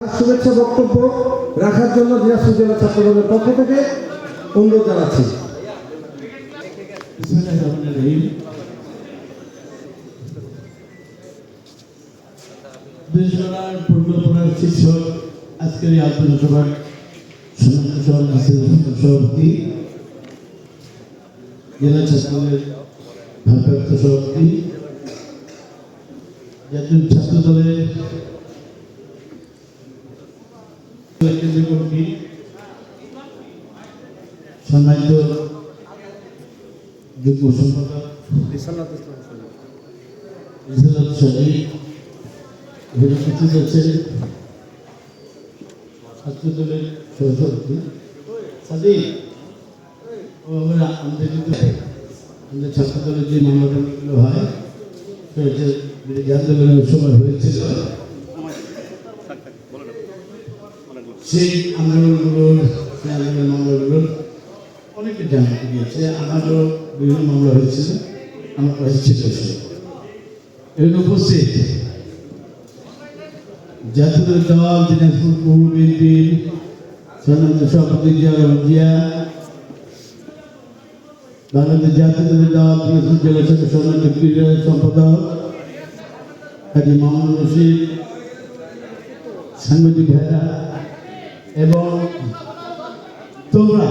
শুভেচ্ছা বক্তব্য রাখার জন্য দিনাজপুর জেলা ছাত্রদলের পক্ষ থেকে অনুরোধ জানাচ্ছি। ছাত্রদলের ছাত্র দলের সম্মানিত যুগ্ম সম্পাদক রিসালাত শরীফ উপস্থিত আছেন ছাত্র দলের সহসভাপতি সাদি ও আমরা আমাদের কিন্তু আমাদের ছাত্র দলের যে মামলাটাগুলো হয় সেটা বিরোধী আন্দোলনের সময় হয়েছিল সেই আন্দোলনগুলোর সেই আন্দোলন মামলাগুলোর অনেকে জানতে গিয়েছে আমারও বিভিন্ন মামলা হয়েছিল, আমার কাছে ছিল। এর উপস্থিত জাতীয় দল, দিনাজপুর পৌর বিএনপির সম্মানিত সভাপতি জিয়া জিয়া, বাংলাদেশ জাতীয় দল, দিনাজপুর জেলা শাখার সম্মানিত ক্রীড়া সম্পাদক কাজী মোহাম্মদ রশিদ, সাংবাদিক ভাইরা এবং তোমরা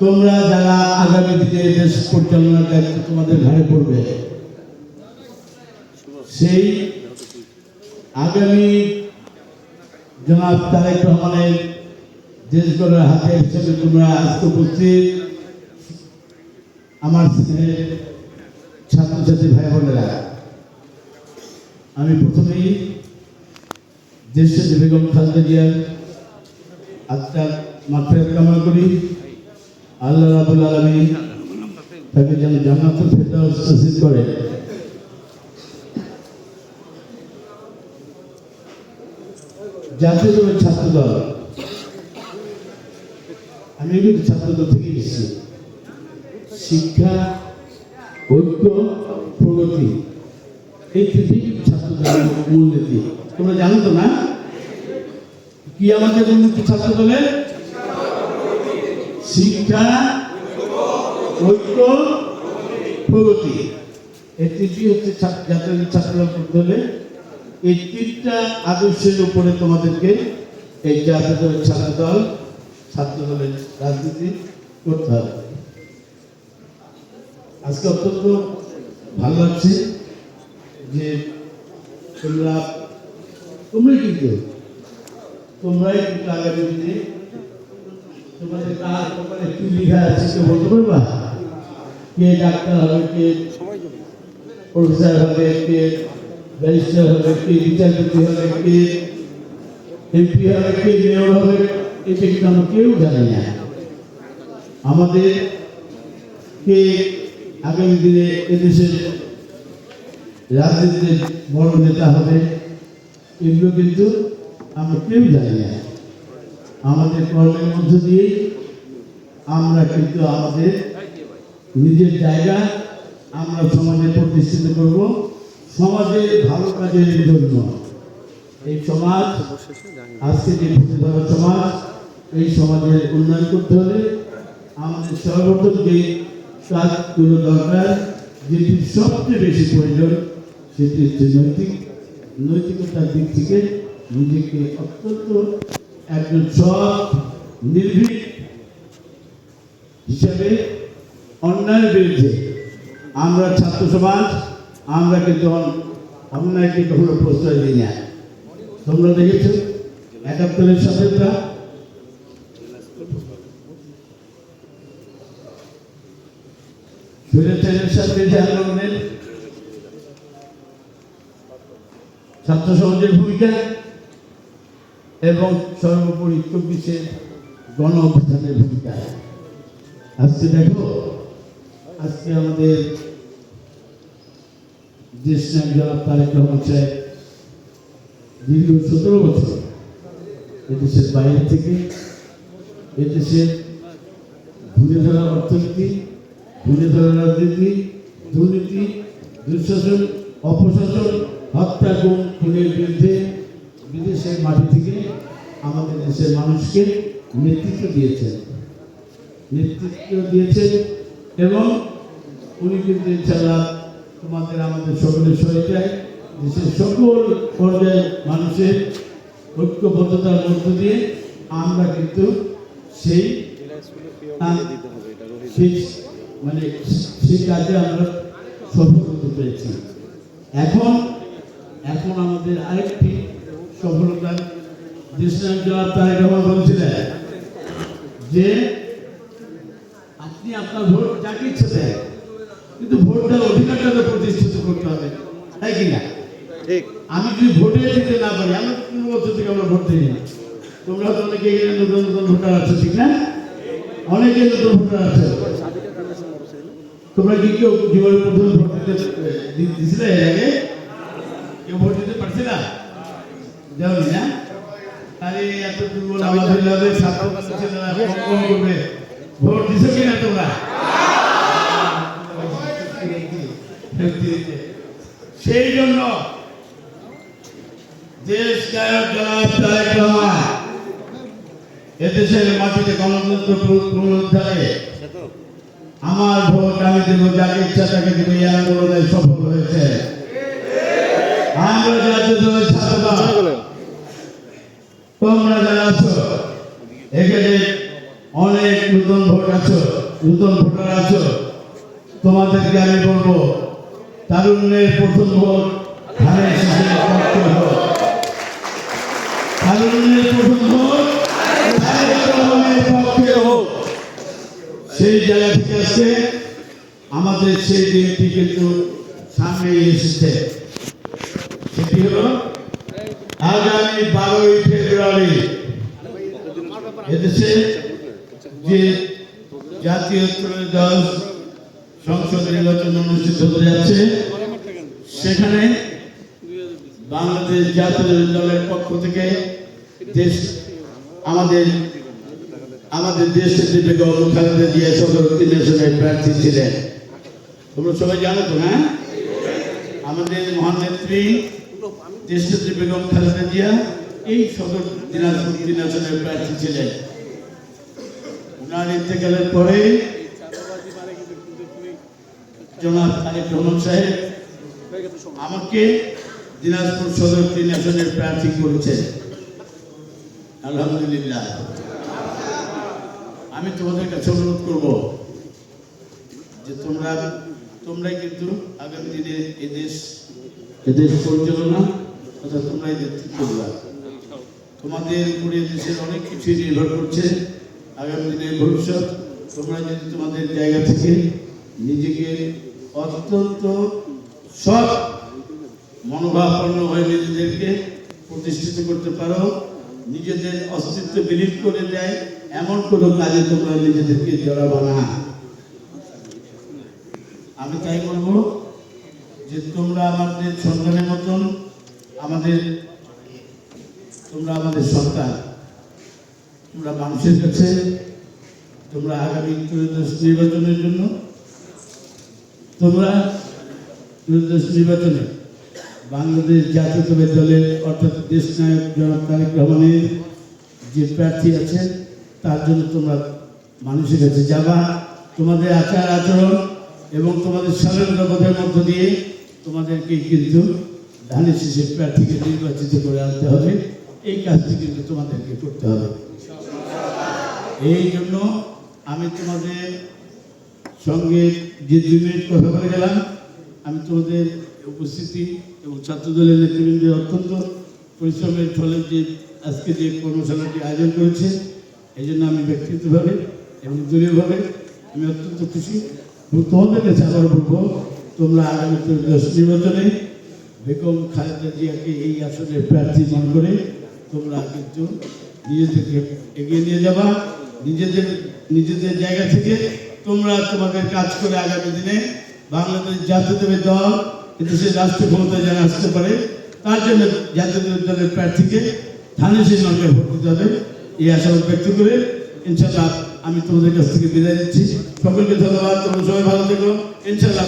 তোমরা যারা আগামী দিনে দেশ পরিচালনার দায়িত্ব তোমাদের ঘাড়ে পড়বে, সেই আগামী জনাব তারেক রহমানের দেশ গড়ার হাতে হিসেবে তোমরা আজকে উপস্থিত। আমার ছাত্রছাত্রী ভাই বোনেরা আমি প্রথমেই দেশের বেগম খালেদা জিয়ার আত্মার মাত্রায় কামনা করি। আল্লাহ রাবুল আলমী তাকে যেন জান্নাতুল ফেরদাউস নসিব করে। জাতীয় দলের ছাত্র দল আমি কিন্তু ছাত্র দল থেকে এসেছি। শিক্ষা, ঐক্য, প্রগতি, এই তিনটি ছাত্র দলের মূলনীতি তোমরা জানো তো, না? কি আমাদের মূলনীতি ছাত্র দলের শিক্ষা, ঐক্য, প্রগতি। এই তিনটি হচ্ছে জাতীয় ছাত্রদল করতে হলে এই তিনটা আদর্শের উপরে তোমাদেরকে এই জাতীয় দলের ছাত্র দল ছাত্র দলের রাজনীতি করতে হবে। আজকে অত্যন্ত ভালো লাগছে যে তোমরা তোমরাই কিন্তু তোমরাই কিন্তু আগামী দিনে তোমাদের কার কপালে কি লেখা আছে, কেউ বলতে পারবা কে ডাক্তার হবে, কে প্রফেসর হবে, কে ব্যারিস্টার হবে, কে বিচারপতি হবে, কে এমপি হবে, কে মেয়র হবে এটা কিন্তু আমরা কেউ জানি না। আমাদের কে আগামী দিনে এদেশের রাজনীতিতে বড় নেতা হবে এগুলো কিন্তু আমরা কেউ জানি না। আমাদের কর্মের মধ্য দিয়ে আমরা কিন্তু আমাদের নিজের জায়গা আমরা সমাজে প্রতিষ্ঠিত করব। সমাজের ভালো কাজের জন্য এই সমাজ, আজকে যে ধরা সমাজ, এই সমাজের উন্নয়ন করতে হলে আমাদের সর্বপ্রথম যে কাজগুলো দরকার যেটি সবচেয়ে বেশি প্রয়োজন, সেটি হচ্ছে নৈতিক নৈতিকতার দিক থেকে নিজেকে অত্যন্ত একজন সৎ, নির্ভীক হিসাবে অন্যায়ের বিরুদ্ধে আমরা ছাত্র সমাজ, আমরা কিন্তু অন- অন্যায়কে কখনো প্রশ্রয় দিই না। তোমরা দেখেছ, একাত্তরের স্বাধীনতা? স্বৈরাচারের সাথে যে আন্দোলনের ছাত্র সমাজের ভূমিকা এবং সর্বোপরি চব্বিশের গণ অভ্যুত্থানের ভূমিকা। আজকে দেখো, আজকে আমাদের দেশ নায়ক জনাব তারেক রহমান দীর্ঘ সতেরো বছর। এদেশের বাইরে থেকে এদেশের ঘুরে ধরা অর্থনীতি ঘুরে ধরা রাজনীতি, দুর্নীতি, দুঃশাসন, অপশাসন হত্যা গুম, খুনের বিরুদ্ধে বিদেশের মাটি থেকে আমাদের দেশের মানুষকে নেতৃত্ব দিয়েছেন। নেতৃত্ব দিয়েছেন এবং উনি কিন্তু ইনশাল্লাহ তোমাদের আমাদের সকলের সহায়তায় দেশের সকল পর্যায়ের মানুষের ঐক্যবদ্ধতার মধ্য দিয়ে আমরা কিন্তু সেই মানে সেই কাজে আমরা সফল হতে পেরেছি। এখন এখন আমাদের আরেকটি জবাব রহমান বলছিলেন যে আপনি আপনার ভোট যাকে ইচ্ছে দেন কিন্তু ভোটটার অধিকারটা তো প্রতিষ্ঠিত করতে হবে। তাই কি না? আমি যদি ভোটে দিতে না পারি আমরা তিন বছর থেকে আমরা ভোট দিই না। তোমরা তো অনেকে এখানে নতুন নতুন ভোটার আছো ঠিক না? অনেকে নতুন ভোটার আছে। তোমরা কি কেউ জীবনে প্রথম ভোট দিতে এর আগে? কেউ ভোট দিতে পারছে না? যাওনি না? আরে এত দুর্বল আমাদের ছাত্র ছেলেরা কম কম করবে? ভোট দিছো কিনা তোমরা? সেই জন্য দেশ নায়ক জনাব তারেক রহমান এদেশের মাটিতে গণতন্ত্র পুনরুদ্ধারে আমার ভোট আমি দেবো যাকে ইচ্ছা তাকে দেবো এই আন্দোলনে সফল হয়েছে। আমরা জাতীয় দলের ছাত্রদল তোমরা যারা আছো এখানে অনেক নতুন ভোট আছো নতুন ভোটার আছো তোমাদেরকে আমি বলব তারুণ্যের প্রথম ভোট ধানের হোক তারুণ্যের সেই আমাদের সেই দিনটি কিন্তু সামনে এসেছে। সেটি হলো আগামী বারোই ফেব্রুয়ারি এদেশে যে জাতীয় ত্রয়োদশ সংসদ নির্বাচন অনুষ্ঠিত হতে যাচ্ছে, সেখানে বাংলাদেশ জাতীয় দলের পক্ষ থেকে দেশ, আমাদের আমাদের দেশের যে বেগম খালেদা জিয়া সদরতি নেশনের প্রার্থী ছিলেন। তোমরা সবাই জানো তো হ্যাঁ? আমাদের মহান নেত্রী দেশনেত্রী বেগম খালেদা জিয়া এই সদর দিনাজপুর দিনাজনের প্রার্থী ছিলেন। ওনার ইন্তেকালের পরে জনাব তারেক রহমান সাহেব আমাকে দিনাজপুর সদর আসনের প্রার্থী করেছেন। আলহামদুলিল্লাহ। আমি তোমাদের কাছে অনুরোধ করব যে তোমরা তোমরাই কিন্তু আগামী দিনে এদেশ এদেশ পরিচালনা তথা তোমরাই নেতৃত্ব দেবা তোমাদের উপরে দেশের অনেক কিছুই নির্ভর করছে। আগামী দিনের ভবিষ্যৎ, তোমরা যদি তোমাদের জায়গা থেকে নিজেকে অত্যন্ত সৎ মনোভাবাপন্ন হয়ে নিজেদেরকে প্রতিষ্ঠিত করতে পারো, নিজেদের অস্তিত্ব বিলীন করে দেয়, এমন কোনো কাজে তোমরা নিজেদেরকে জড়াবো না। আমি তাই বলব যে তোমরা আমাদের সন্তানের মতন আমাদের, তোমরা আমাদের সন্তান তোমরা মানুষের কাছে, তোমরা আগামী ত্রয়োদশ নির্বাচনের জন্য, তোমরা ত্রয়োদশ নির্বাচনে বাংলাদেশ জাতীয়তাবাদী দলের, অর্থাৎ দেশ নায়ক জনাব তারেক রহমানের যে প্রার্থী আছেন, তার জন্য তোমরা মানুষের কাছে যাবা। তোমাদের আচার আচরণ এবং তোমাদের স্বাধীনতাবোধের মধ্য দিয়ে তোমাদেরকে কিন্তু ধানের শীষের প্রার্থীকে নির্বাচিত করে আনতে হবে। এই কাজটি কিন্তু তোমাদেরকে করতে হবে। এই জন্য আমি তোমাদের সঙ্গে যে দুই মিনিট কথা বলে গেলাম, আমি তোমাদের উপস্থিতি এবং ছাত্রদলের নেতৃবৃন্দের অত্যন্ত পরিশ্রমের ফলে যে আজকে যে কর্মশালাটি আয়োজন করেছে, এই জন্য আমি ব্যক্তিগতভাবে এবং দলীয়ভাবে আমি অত্যন্ত খুশি এবং তোমাদের কাছে আবার তোমরা আগামী ত্রয়োদশ নির্বাচনে বেগম খালেদা জিয়াকে এই আসনে প্রার্থী মনে করে তোমরা কিন্তু নিজেদেরকে এগিয়ে নিয়ে যাবা। নিজেদের নিজেদের জায়গা থেকে তোমরা তোমাদের কাজ করে আগামী দিনে বাংলাদেশ জাতীয়তাবাদী দল এদেশের রাষ্ট্র ক্ষমতায় যেন আসতে পারে, তার জন্য জাতীয়তাবাদী দলের প্রার্থীকে ধানের শেষ নৌকে ভোট দিতে হবে। এই আশা ব্যক্ত করে ইনশাল্লাহ আমি তোমাদের কাছ থেকে বিদায় নিচ্ছি। সকলকে ধন্যবাদ, তোমরা সবাই ভালো থেকো। ইনশাল্লাহ